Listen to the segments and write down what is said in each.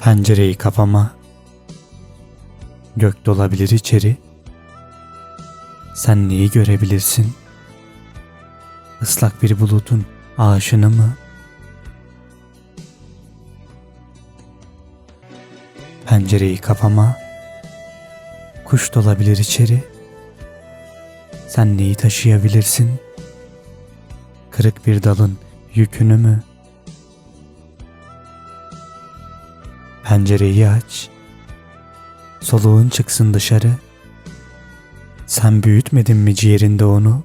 Pencereyi kapama. Gök dolabilir içeri. Sen neyi görebilirsin? Islak bir bulutun ağaçını mı? Pencereyi kapama. Kuş dolabilir içeri. Sen neyi taşıyabilirsin? Kırık bir dalın yükünü mü? Pencereyi aç. Soluğun çıksın dışarı. Sen büyütmedin mi ciğerinde onu?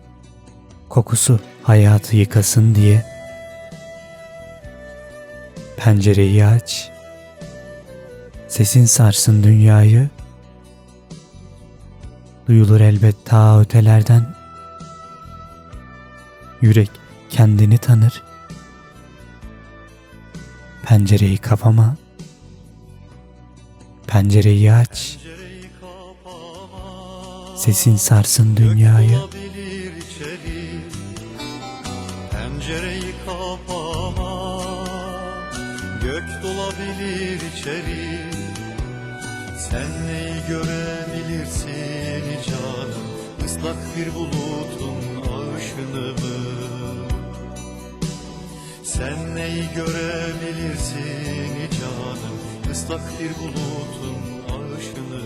Kokusu hayatı yıkasın diye. Pencereyi aç. Sesin sarsın dünyayı. Duyulur elbet ta ötelerden. Yürek kendini tanır. Pencereyi kapama. Pencereyi aç. Sesin sarsın dünyayı. Pencereyi kapama Gök dolabilir içeri Sen neyi görebilirsin canım Islak bir bulutun ağışını mı Sen neyi görebilirsin canım Islak bir bulutun ağışını